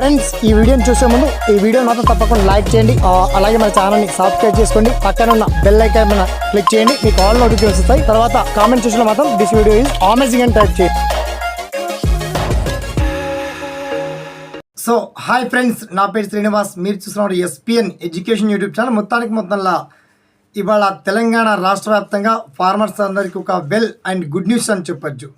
Friends ఈ వీడియోని చూసే ముందు ఈ వీడియో మాత్రం తప్పకుండా లైక్ చేయండి. అలాగే మన ఛానల్ని సబ్స్క్రైబ్ చేసుకోండి. పక్కన ఉన్న బెల్ ఐకాన్ మీద క్లిక్ చేయండి. మీకు ఆల్ నోటిఫికేషన్ వస్తాయి. తర్వాత కామెంట్ చూసిన మాత్రం దిస్ వీడియో ఈజ్ అమేజింగ్ అని టైప్ చేయండి. సో హాయ్ ఫ్రెండ్స్ నా పేరు శ్రీనివాస్. మీరు చూస్తున్నారు ఎస్పిఎన్ ఎడ్యుకేషన్ యూట్యూబ్ ఛానల్ మొత్తానికి మొత్తంలో ఇవాళ తెలంగాణ రాష్ట్ర వ్యాప్తంగా ఫార్మర్స్ అందరికీ ఒక వెల్ అండ్ గుడ్ న్యూస్ అని చెప్పొచ్చు.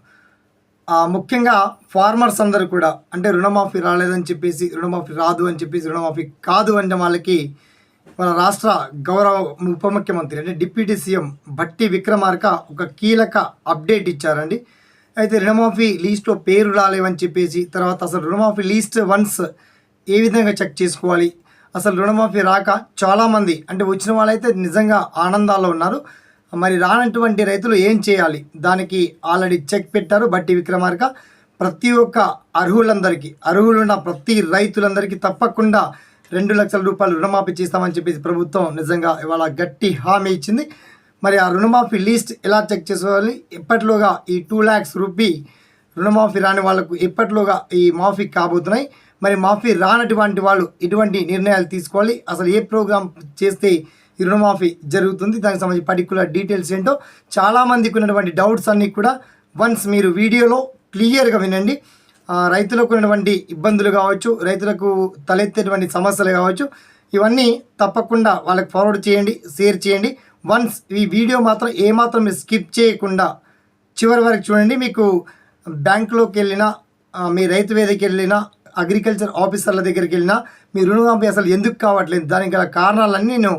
ముఖ్యంగా ఫార్మర్స్ అందరూ కూడా అంటే రుణమాఫీ రాలేదని చెప్పేసి రుణమాఫీ రాదు అని చెప్పేసి రుణమాఫీ కాదు అంటే వాళ్ళకి మన రాష్ట్ర గౌరవ ఉప ముఖ్యమంత్రి అంటే డిప్యూటీ సీఎం భట్టి విక్రమార్క ఒక కీలక అప్డేట్ ఇచ్చారండి. అయితే రుణమాఫీ లీస్ట్లో పేరు రాలేవని చెప్పేసి తర్వాత అసలు రుణమాఫీ లీస్ట్ వన్స్ ఏ విధంగా చెక్ చేసుకోవాలి? అసలు రుణమాఫీ రాక చాలామంది అంటే వచ్చిన వాళ్ళైతే నిజంగా ఆనందాల్లో ఉన్నారు. మరి రానటువంటి రైతులు ఏం చేయాలి? దానికి ఆల్రెడీ చెక్ పెట్టారు బట్టి విక్రమార్క. ప్రతి ఒక్క అర్హులందరికీ అర్హులున్న ప్రతి రైతులందరికీ తప్పకుండా రెండు లక్షల రూపాయలు రుణమాఫీ చేస్తామని చెప్పేసి ప్రభుత్వం నిజంగా ఇవాళ గట్టి హామీ ఇచ్చింది. మరి ఆ రుణమాఫీ లిస్ట్ ఎలా చెక్ చేసుకోవాలి? ఎప్పటిలోగా ఈ టూ ల్యాక్స్ రూపీ రుణమాఫీ రాని వాళ్ళకు ఎప్పటిలోగా ఈ మాఫీ కాబోతున్నాయి? మరి మాఫీ రానటువంటి వాళ్ళు ఎటువంటి నిర్ణయాలు తీసుకోవాలి? అసలు ఏ ప్రోగ్రాం చేస్తే ఈ రుణమాఫీ జరుగుతుంది. దానికి సంబంధించి పర్టికులర్ డీటెయిల్స్ ఏంటో చాలామందికి ఉన్నటువంటి డౌట్స్ అన్నీ కూడా వన్స్ మీరు వీడియోలో క్లియర్గా వినండి. రైతులకు ఉన్నటువంటి ఇబ్బందులు కావచ్చు రైతులకు తలెత్తేటువంటి సమస్యలు కావచ్చు ఇవన్నీ తప్పకుండా వాళ్ళకి ఫార్వర్డ్ చేయండి షేర్ చేయండి. వన్స్ ఈ వీడియో మాత్రం ఏమాత్రం మీరు స్కిప్ చేయకుండా చివరి వరకు చూడండి. మీకు బ్యాంకులోకి వెళ్ళినా మీ రైతు వేదికకి వెళ్ళినా అగ్రికల్చర్ ఆఫీసర్ల దగ్గరికి వెళ్ళినా మీ రుణమాఫీ అసలు ఎందుకు కావట్లేదు? దానికి గల కారణాలన్నీ నేను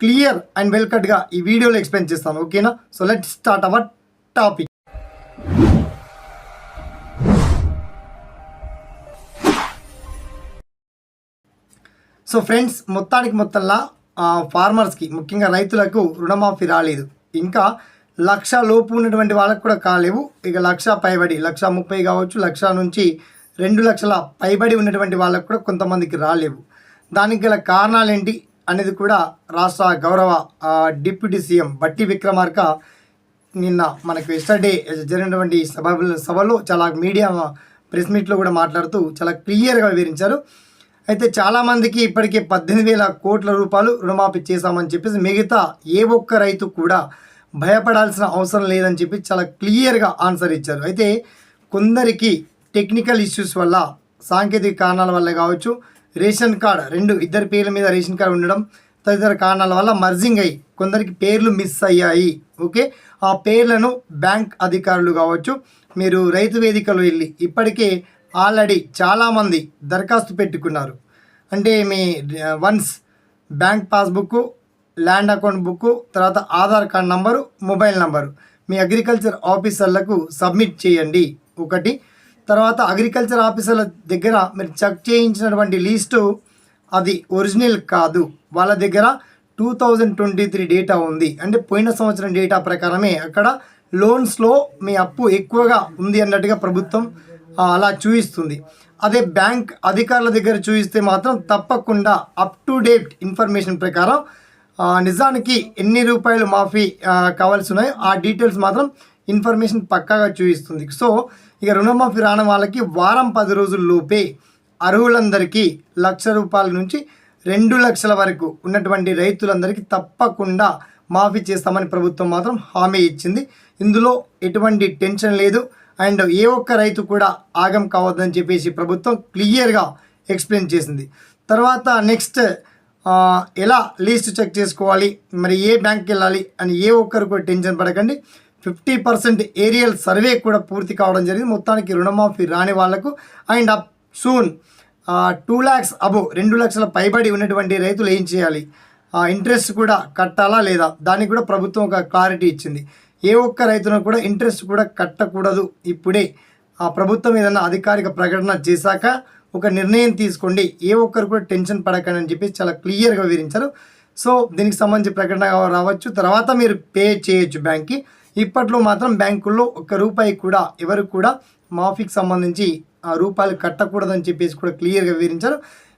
క్లియర్ అండ్ వెల్ కట్గా ఈ వీడియోలో ఎక్స్ప్లెయిన్ చేస్తాను ఓకేనా? So let start our topic so friends మొత్తానికి మొత్తంలా ఫార్మర్స్కి ముఖ్యంగా రైతులకు రుణమాఫీ రాలేదు. ఇంకా లక్ష లోపు ఉన్నటువంటి వాళ్ళకు కూడా కాలేవు. ఇక లక్ష పైబడి లక్ష ముప్పై కావచ్చు లక్ష నుంచి రెండు లక్షల పైబడి ఉన్నటువంటి వాళ్ళకు కూడా కొంతమందికి రాలేవు. దానికి గల కారణాలు ఏంటి అనేది కూడా రాష్ట్ర గౌరవ డిప్యూటీ సీఎం బట్టి విక్రమార్క నిన్న మనకు ఎస్టర్డే జరిగినటువంటి సభ సభలో చాలా మీడియా ప్రెస్ మీట్లో కూడా మాట్లాడుతూ చాలా క్లియర్గా వివరించారు. అయితే చాలామందికి ఇప్పటికే పద్దెనిమిది వేల కోట్ల రూపాయలు రుణమాఫీ చేశామని చెప్పేసి మిగతా ఏ ఒక్క రైతు కూడా భయపడాల్సిన అవసరం లేదని చెప్పి చాలా క్లియర్గా ఆన్సర్ ఇచ్చారు. అయితే కొందరికి టెక్నికల్ ఇష్యూస్ వల్ల సాంకేతిక కారణాల వల్ల కావచ్చు రేషన్ కార్డ్ రెండు ఇద్దరి పేర్ల మీద రేషన్ కార్డు ఉండడం తదితర కారణాల వల్ల మర్జింగ్ అయ్యి కొందరికి పేర్లు మిస్ అయ్యాయి. ఓకే? ఆ పేర్లను బ్యాంక్ అధికారులు కావచ్చు మీరు రైతు వేదికలో వెళ్ళి ఇప్పటికే ఆల్రెడీ చాలామంది దరఖాస్తు పెట్టుకున్నారు. అంటే మీ once bank passbook land account book తర్వాత Aadhaar card number mobile number మీ అగ్రికల్చర్ ఆఫీసర్లకు సబ్మిట్ చేయండి. ఒకటి. తర్వాత అగ్రికల్చర్ ఆఫీసర్ల దగ్గర మీరు చెక్ చేయించినటువంటి లీస్టు అది ఒరిజినల్ కాదు. వాళ్ళ దగ్గర two thousand twenty three data ఉంది. అంటే పోయిన సంవత్సరం డేటా ప్రకారమే అక్కడ లోన్స్లో మీ అప్పు ఎక్కువగా ఉంది అన్నట్టుగా ప్రభుత్వం అలా చూపిస్తుంది అదే బ్యాంక్ అధికారుల దగ్గర చూపిస్తే మాత్రం తప్పకుండా అప్ టు డేట్ ఇన్ఫర్మేషన్ ప్రకారం నిజానికి ఎన్ని రూపాయలు మాఫీ కావాల్సి ఉన్నాయో ఆ డీటెయిల్స్ మాత్రం ఇన్ఫర్మేషన్ పక్కాగా చూపిస్తుంది. సో ఇక రుణమాఫీ రాని వాళ్ళకి వారం పది రోజుల లోపే అర్హులందరికీ లక్ష రూపాయల నుంచి రెండు లక్షల వరకు ఉన్నటువంటి రైతులందరికీ తప్పకుండా మాఫీ చేస్తామని ప్రభుత్వం మాత్రం హామీ ఇచ్చింది. ఇందులో ఎటువంటి టెన్షన్ లేదు. అండ్ ఏ ఒక్క రైతు కూడా ఆగం కావద్దని చెప్పేసి ప్రభుత్వం క్లియర్గా ఎక్స్ప్లెయిన్ చేసింది. తర్వాత నెక్స్ట్ ఎలా లీస్ట్ చెక్ చేసుకోవాలి? మరి ఏ బ్యాంక్కి వెళ్ళాలి? అని ఏ ఒక్కరు కూడా టెన్షన్ పడకండి. ఫిఫ్టీ పర్సెంట్ ఏరియల్ సర్వే కూడా పూర్తి కావడం జరిగింది. మొత్తానికి రుణమాఫీ రాని వాళ్ళకు and up soon two lakhs above రెండు లక్షల పైబడి ఉన్నటువంటి రైతులు ఏం చేయాలి? ఇంట్రెస్ట్ కూడా కట్టాలా లేదా? దానికి కూడా ప్రభుత్వం ఒక క్లారిటీ ఇచ్చింది. ఏ ఒక్క రైతును కూడా ఇంట్రెస్ట్ కూడా కట్టకూడదు. ఇప్పుడే ఆ ప్రభుత్వం ఏదైనా అధికారిక ప్రకటన చేశాక ఒక నిర్ణయం తీసుకోండి. ఏ ఒక్కరు కూడా టెన్షన్ పడకండి అని చెప్పి చాలా క్లియర్గా వివరించారు. సో దీనికి సంబంధించి ప్రకటన రావచ్చు. తర్వాత మీరు పే చేయొచ్చు బ్యాంక్కి. ఇప్పట్లో మాత్రం బ్యాంకుల్లో ఒక్క రూపాయి కూడా ఎవరు కూడా మాఫీకి సంబంధించి ఆ రూపాయలు కట్టకూడదని చెప్పేసి కూడా క్లియర్గా వివరించారు.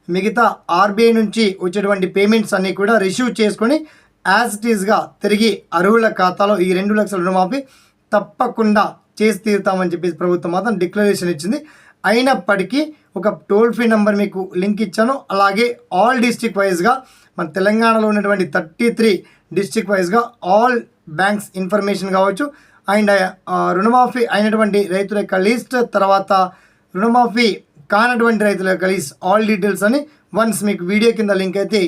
మిగతా ఆర్బీఐ నుంచి వచ్చేటువంటి పేమెంట్స్ అన్నీ కూడా రిసీవ్ చేసుకొని యాజ్ ఇట్ ఈస్గా తిరిగి అర్హుల ఖాతాలో ఈ రెండు లక్షల రుణమాఫీ తప్పకుండా చేసి తీరుతామని చెప్పేసి ప్రభుత్వం మాత్రం డిక్లరేషన్ ఇచ్చింది. అయినప్పటికీ ఒక టోల్ ఫ్రీ నెంబర్ మీకు లింక్ ఇచ్చాను. అలాగే ఆల్ డిస్టిక్ వైజ్గా మన తెలంగాణలో ఉన్నటువంటి థర్టీ త్రీ డిస్ట్రిక్ట్ వైజ్గా ఆల్ బ్యాంక్స్ ఇన్ఫర్మేషన్ కావచ్చు. అండ్ రుణమాఫీ అయినటువంటి రైతుల యొక్క లిస్ట్ తర్వాత రుణమాఫీ కానటువంటి రైతుల యొక్క లిస్ట్ ఆల్ డీటెయిల్స్ అని వన్స్ మీకు వీడియో కింద లింక్ అయితే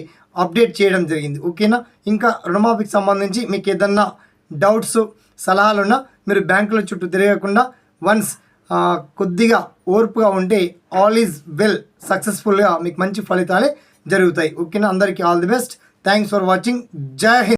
అప్డేట్ చేయడం జరిగింది. ఓకేనా ఇంకా రుణమాఫీకి సంబంధించి మీకు ఏదన్నా డౌట్స్ సలహాలు ఉన్నా మీరు బ్యాంకుల చుట్టూ తిరగకుండా వన్స్ కొద్దిగా ఓర్పుగా ఉంటే ఆల్ ఈజ్ వెల్ సక్సెస్ఫుల్గా మీకు మంచి ఫలితాలే జరుగుతాయి. ఓకేనా అందరికీ all the best thanks for watching Jai Hind